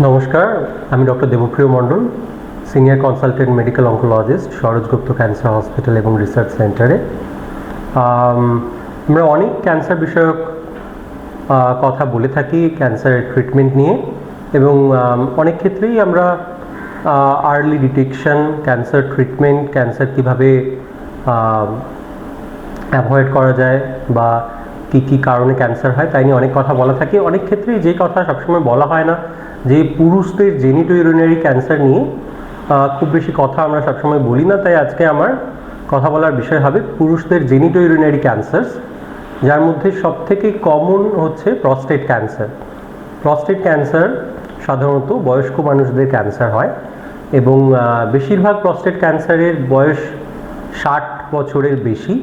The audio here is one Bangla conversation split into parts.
নমস্কার, আমি doctor Debapriya Mondal, senior consultant medical oncologist, Saroj Gupta cancer hospital এবং রিসার্চ সেন্টারে। আমরা অনেক ক্যান্সার বিষয়ক কথা বলে থাকি ক্যান্সারের ট্রিটমেন্ট নিয়ে এবং অনেক ক্ষেত্রেই আমরা early detection, cancer treatment, cancer কীভাবে অ্যাভয়েড করা যায় বা কী কী কারণে ক্যান্সার হয়, তাই নিয়ে অনেক কথা বলা থাকে। অনেক ক্ষেত্রেই যে কথা সবসময় বলা হয় না যে পুরুষদের জেনিটো ইউরিনারি ক্যান্সার নিয়ে খুব বেশি কথা আমরা সবসময় বলি না, তাই আজকে আমার কথা বলার বিষয় হবে পুরুষদের জেনিটো ইউরিনারি ক্যান্সার যার মধ্যে সবথেকে কমন হচ্ছে প্রস্টেট ক্যান্সার প্রস্টেট ক্যান্সার সাধারণত বয়স্ক মানুষদের ক্যান্সার হয় এবং বেশিরভাগ প্রস্টেট ক্যান্সারের বয়স ষাট বছরের বেশি,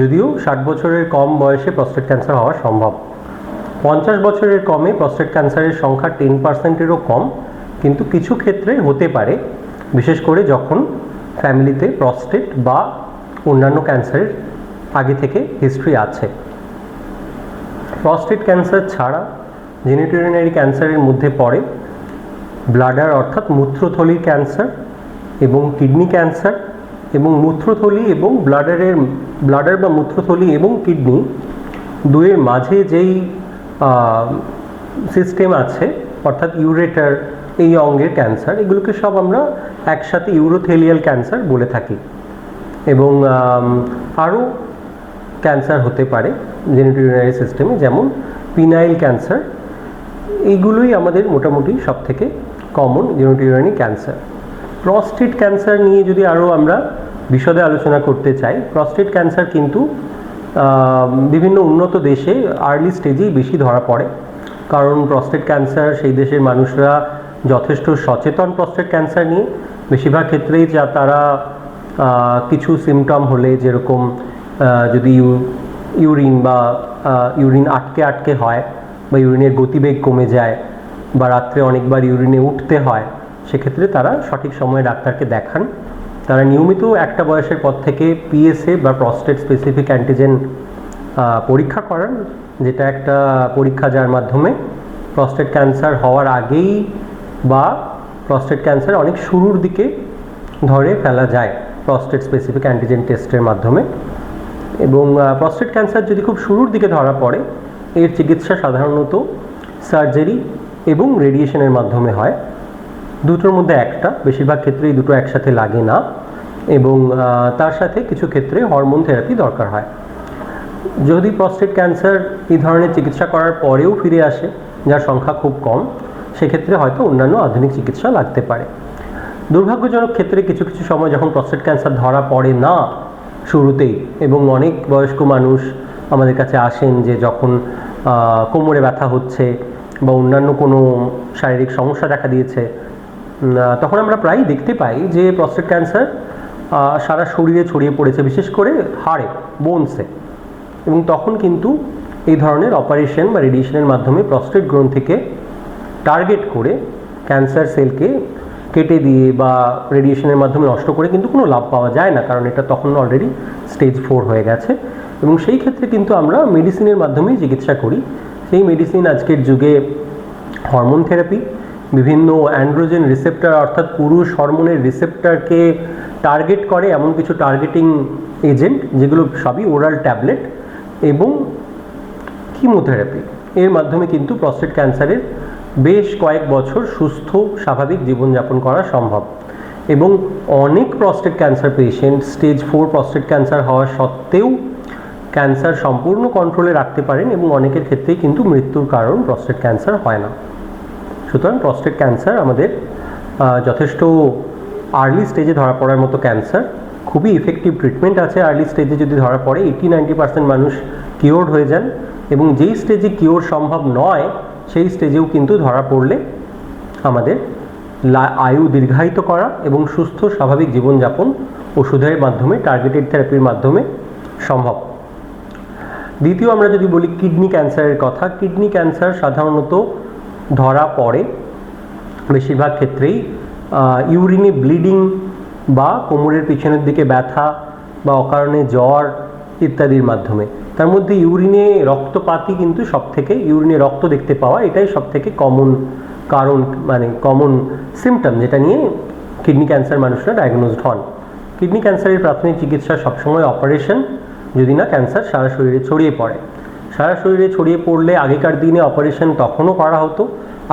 যদিও ষাট বছরের কম বয়সে প্রস্টেট ক্যান্সার হওয়া সম্ভব। পঞ্চাশ বছরের কমে প্রস্টেট ক্যান্সারের সংখ্যা টেন পার্সেন্টেরও কম, কিন্তু কিছু ক্ষেত্রে হতে পারে, বিশেষ করে যখন ফ্যামিলিতে প্রস্টেট বা অন্যান্য ক্যান্সারের আগে থেকে হিস্ট্রি আছে। প্রস্টেট ক্যান্সার ছাড়া জেনিটোরিনারি ক্যান্সারের মধ্যে পড়ে ব্লাডার অর্থাৎ মূত্রথলির ক্যান্সার এবং কিডনি ক্যান্সার এবং মূত্রথলি এবং ব্লাডারের ব্লাডার বা মূত্রথলি এবং কিডনি দুয়ের মাঝে যেই সিস্টেম আছে, অর্থাৎ ইউরেটার এই অঙ্গের ক্যান্সার এগুলোকে সব আমরা একসাথে ইউরোথেলিয়াল ক্যান্সার বলে থাকি। এবং আরও ক্যান্সার হতে পারে জেনিটোরিনারি সিস্টেমে যেমন পিনাইল ক্যান্সার এইগুলোই আমাদের মোটামুটি সব থেকে common genitourinary cancer prostate cancer নিয়ে যদি আরও আমরা বিশদে আলোচনা করতে চাই প্রস্টেট ক্যান্সার কিন্তু বিভিন্ন উন্নত দেশে আর্লি স্টেজেই বেশি ধরা পড়ে। কারণ প্রস্টেট ক্যান্সার সেই দেশের মানুষরা যথেষ্ট সচেতন প্রস্টেট ক্যান্সার নিয়ে। বেশিরভাগ ক্ষেত্রেই যা তারা কিছু সিমটম হলে যেরকম যদি ইউ- ইউরিন বা ইউরিন আটকে আটকে হয় বা ইউরিনের গতিবেগ কমে যায় বা রাত্রে অনেকবার ইউরিনে উঠতে হয়, সেক্ষেত্রে তারা সঠিক সময়ে ডাক্তারকে দেখান। তারা নিয়মিত একটা বয়সের পর থেকে পিএসএ বা প্রস্টেট স্পেসিফিক অ্যান্টিজেন পরীক্ষা করান, যেটা একটা পরীক্ষা যার মাধ্যমে প্রস্টেট ক্যান্সার হওয়ার আগেই বা প্রস্টেট ক্যান্সার অনেক শুরুর দিকে ধরে ফেলা যায় প্রস্টেট স্পেসিফিক অ্যান্টিজেন টেস্টের মাধ্যমে। এবং প্রস্টেট ক্যান্সার যদি খুব শুরুর দিকে ধরা পড়ে, এর চিকিৎসা সাধারণত সার্জারি এবং রেডিয়েশনের মাধ্যমে হয়। দুটোর মধ্যে একটা, বেশিরভাগ ক্ষেত্রেই দুটো একসাথে লাগে না এবং তার সাথে কিছু ক্ষেত্রে হরমোন থেরাপি দরকার হয়। যদি প্রস্টেট ক্যান্সার এই ধরনের চিকিৎসা করার পরেও ফিরে আসে, যার সংখ্যা খুব কম, সেক্ষেত্রে হয়তো অন্যান্য আধুনিক চিকিৎসা লাগতে পারে। দুর্ভাগ্যজনক ক্ষেত্রে কিছু কিছু সময় যখন প্রস্টেট ক্যান্সার ধরা পড়ে না শুরুতেই এবং অনেক বয়স্ক মানুষ আমাদের কাছে আসেন যে যখন কোমরে ব্যথা হচ্ছে বা অন্যান্য কোনো শারীরিক সমস্যা দেখা দিয়েছে তখন আমরা প্রায়ই দেখতে পাই যে প্রস্টেট ক্যান্সার সারা শরীরে ছড়িয়ে পড়েছে, বিশেষ করে হাড়ে বোনসে এবং তখন কিন্তু এই ধরনের অপারেশন বা রেডিয়েশনের মাধ্যমে প্রস্টেট গ্রন্থিকে টার্গেট করে ক্যান্সার সেলকে কেটে দিয়ে বা রেডিয়েশনের মাধ্যমে নষ্ট করে কিন্তু কোনো লাভ পাওয়া যায় না, কারণ এটা তখন অলরেডি স্টেজ ফোর হয়ে গেছে। এবং সেই ক্ষেত্রে কিন্তু আমরা মেডিসিনের মাধ্যমেই চিকিৎসা করি। সেই মেডিসিন আজকের যুগে হরমোন থেরাপি বিভিন্ন অ্যান্ড্রোজেন রিসেপ্টর অর্থাৎ পুরুষ হরমোনের রিসেপ্টরকে টার্গেট করে এমন কিছু টার্গেটিং এজেন্ট যেগুলো সবই ওরাল ট্যাবলেট এবং কিমোথেরাপি এর মাধ্যমে কিন্তু প্রস্টেট ক্যান্সারের বেশ কয়েক বছর সুস্থ, স্বাভাবিক জীবনযাপন করা সম্ভব। এবং অনেক prostate cancer patient stage four prostate cancer হওয়া সত্ত্বেও ক্যান্সার সম্পূর্ণ কন্ট্রোলে রাখতে পারেন এবং অনেকের ক্ষেত্রেই কিন্তু মৃত্যুর কারণ প্রস্টেট ক্যান্সার হয় না। সুতরাং প্রস্টেট ক্যান্সার আমাদের যথেষ্ট আর্লি স্টেজে ধরা পড়ার মতো ক্যান্সার খুবই ইফেক্টিভ ট্রিটমেন্ট আছে আর্লি স্টেজে যদি ধরা পড়ে এইটি নাইনটি পার্সেন্ট মানুষ কিওর হয়ে যান এবং যেই স্টেজে কিওর সম্ভব নয়, সেই স্টেজেও কিন্তু ধরা পড়লে আমাদের আয়ু দীর্ঘায়িত করা এবং সুস্থ স্বাভাবিক জীবনযাপন ওষুধের মাধ্যমে টার্গেটেড থেরাপির মাধ্যমে সম্ভব। দ্বিতীয় আমরা যদি বলি কিডনি ক্যান্সারের কথা কিডনি ক্যান্সার সাধারণত ধরা পড়ে। বেশিরভাগ ক্ষেত্রেই ইউরিনে ব্লিডিং বা কোমরের পিছনের দিকে ব্যথা বা অকারণে জ্বর ইত্যাদির মাধ্যমে। তার মধ্যে ইউরিনে রক্তপাতই কিন্তু সব থেকে ইউরিনে রক্ত দেখতে পাওয়া এটাই সব থেকে কমন কারণ মানে কমন সিমটম যেটা নিয়ে কিডনি ক্যান্সার মানুষরা ডায়াগনোজড হন। কিডনি ক্যান্সারের প্রাথমিক চিকিৎসা সবসময় অপারেশন যদি না ক্যান্সার সারা শরীরে ছড়িয়ে পড়ে। সারা শরীরে ছড়িয়ে পড়লে আগেকার দিনে অপারেশন তখনও করা হতো,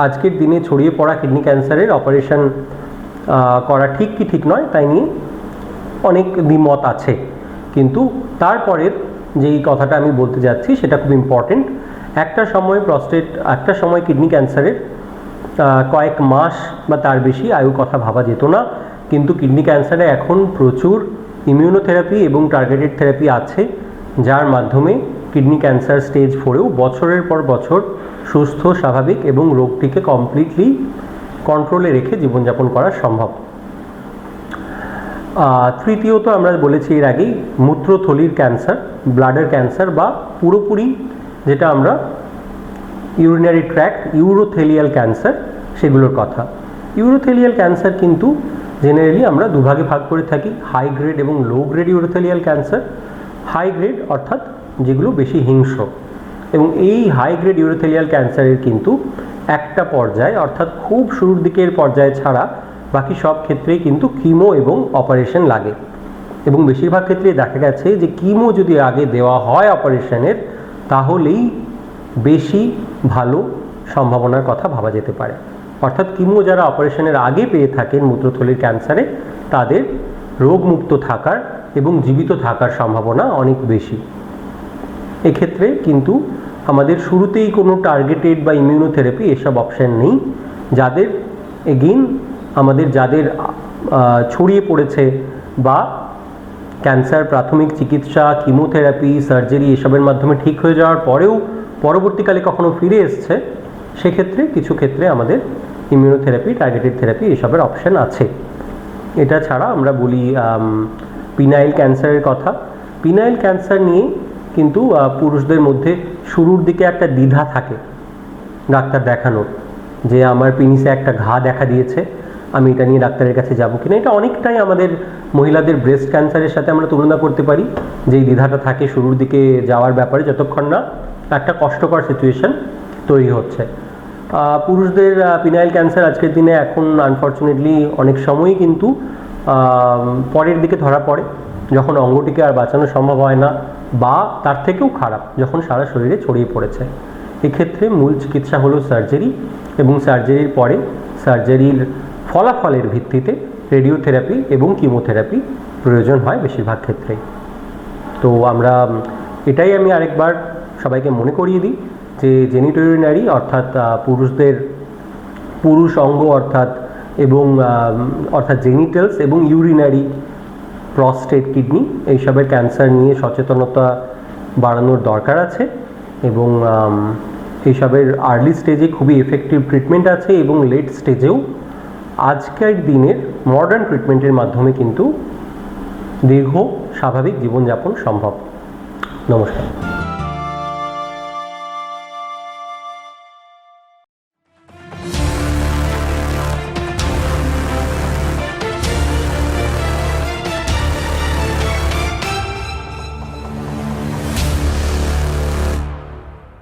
আজকের দিনে ছড়িয়ে পড়া কিডনি ক্যান্সারের অপারেশন করা ঠিক কি ঠিক নয় তাই নিয়ে অনেক দ্বিমত আছে। কিন্তু তারপরের যেই কথাটা আমি বলতে যাচ্ছি সেটা খুব ইম্পর্টেন্ট একটা সময় প্রস্টেট একটা সময় কিডনি ক্যান্সারের কয়েক মাস বা তার বেশি আয়ু কথা ভাবা যেত না। কিন্তু কিডনি ক্যান্সারে এখন প্রচুর ইমিউনোথেরাপি এবং টার্গেটেড থেরাপি আছে, যার মাধ্যমে কিডনি ক্যান্সার স্টেজ ফোরেও বছরের পর বছর সুস্থ, স্বাভাবিক এবং রোগটিকে কমপ্লিটলি কন্ট্রোলে রেখে জীবনযাপন করা সম্ভব। তৃতীয়ত আমরা বলেছি এর আগেই মূত্রথলির ক্যান্সার ব্লাডার ক্যান্সার বা পুরোপুরি যেটা আমরা ইউরিনারি ট্র্যাক ইউরোথেলিয়াল ক্যান্সার সেগুলোর কথা। ইউরোথেলিয়াল ক্যান্সার কিন্তু জেনারেলি আমরা দুভাগে ভাগ করে থাকি হাই গ্রেড এবং low grade urothelial cancer high grade অর্থাৎ যেগুলো বেশি হিংস্র। এবং এই হাই গ্রেড ইউরোথেলিয়াল ক্যান্সারের কিন্তু একটা পর্যায়, অর্থাৎ খুব শুরুর দিকের পর্যায়ে ছাড়া বাকি সব ক্ষেত্রেই কিন্তু কিমো এবং অপারেশন লাগে। এবং বেশিরভাগ ক্ষেত্রে দেখা গেছে যে কিমো যদি আগে দেওয়া হয় অপারেশনের তাহলেই বেশি ভালো সম্ভাবনার কথা ভাবা যেতে পারে। অর্থাৎ কিমো যারা অপারেশনের আগে পেয়ে থাকেন মূত্রথলির ক্যান্সারে তাদের রোগমুক্ত থাকার এবং জীবিত থাকার সম্ভাবনা অনেক বেশি। এক্ষেত্রে কিন্তু আমাদের শুরুতেই কোনো টার্গেটেড বা ইমিউনোথেরাপি এসব অপশান নেই। যাদের এগেইন আমাদের যাদের ছড়িয়ে পড়েছে বা ক্যান্সার প্রাথমিক চিকিৎসা কিমোথেরাপি সার্জারি এসবের মাধ্যমে ঠিক হয়ে যাওয়ার পরেও পরবর্তীকালে কখনো ফিরে এসছে, সেক্ষেত্রে কিছু ক্ষেত্রে আমাদের ইমিউনোথেরাপি টার্গেটেড থেরাপি এসবের অপশান আছে। এটা ছাড়া আমরা বলি পিনাইল ক্যান্সারের কথা। পিনাইল ক্যান্সার নিয়ে কিন্তু পুরুষদের মধ্যে শুরুর দিকে একটা দ্বিধা থাকে ডাক্তার দেখানোর, যে আমার পিনিসে একটা ঘা দেখা দিয়েছে, আমি এটা নিয়ে ডাক্তারের কাছে যাব কিনা? এটা অনেকটাই আমাদের মহিলাদের ব্রেস্ট ক্যান্সারের সাথে আমরা তুলনা করতে পারি যেই দ্বিধাটা থাকে শুরুর দিকে যাওয়ার ব্যাপারে, যতক্ষণ না একটা কষ্টকর সিচুয়েশন তৈরি হচ্ছে। পুরুষদের পিনাইল ক্যান্সার আজকের দিনে এখন আনফর্চুনেটলি অনেক সময়ই কিন্তু পরের দিকে ধরা পড়ে। যখন অঙ্গটিকে আর বাঁচানো সম্ভব হয় না, বা তার থেকেও খারাপ, যখন সারা শরীরে ছড়িয়ে পড়েছে। এক্ষেত্রে মূল চিকিৎসা হলো সার্জারি এবং সার্জারির পরে সার্জারির ফলাফলের ভিত্তিতে রেডিওথেরাপি এবং কিমোথেরাপি প্রয়োজন হয় বেশিরভাগ ক্ষেত্রেই তো আমরা, এটাই আমি আরেকবার সবাইকে মনে করিয়ে দিই যে জেনিটোরিনারি অর্থাৎ পুরুষদের, পুরুষ অঙ্গ অর্থাৎ এবং অর্থাৎ জেনিটালস এবং ইউরিনারি প্রস্টেট কিডনি এইসবের ক্যান্সার নিয়ে সচেতনতা বাড়ানোর দরকার আছে এবং এইসবের আর্লি স্টেজে খুবই এফেক্টিভ ট্রিটমেন্ট আছে এবং লেট স্টেজেও আজকের দিনের মডার্ন ট্রিটমেন্টের মাধ্যমে কিন্তু দীর্ঘ স্বাভাবিক জীবনযাপন সম্ভব। নমস্কার।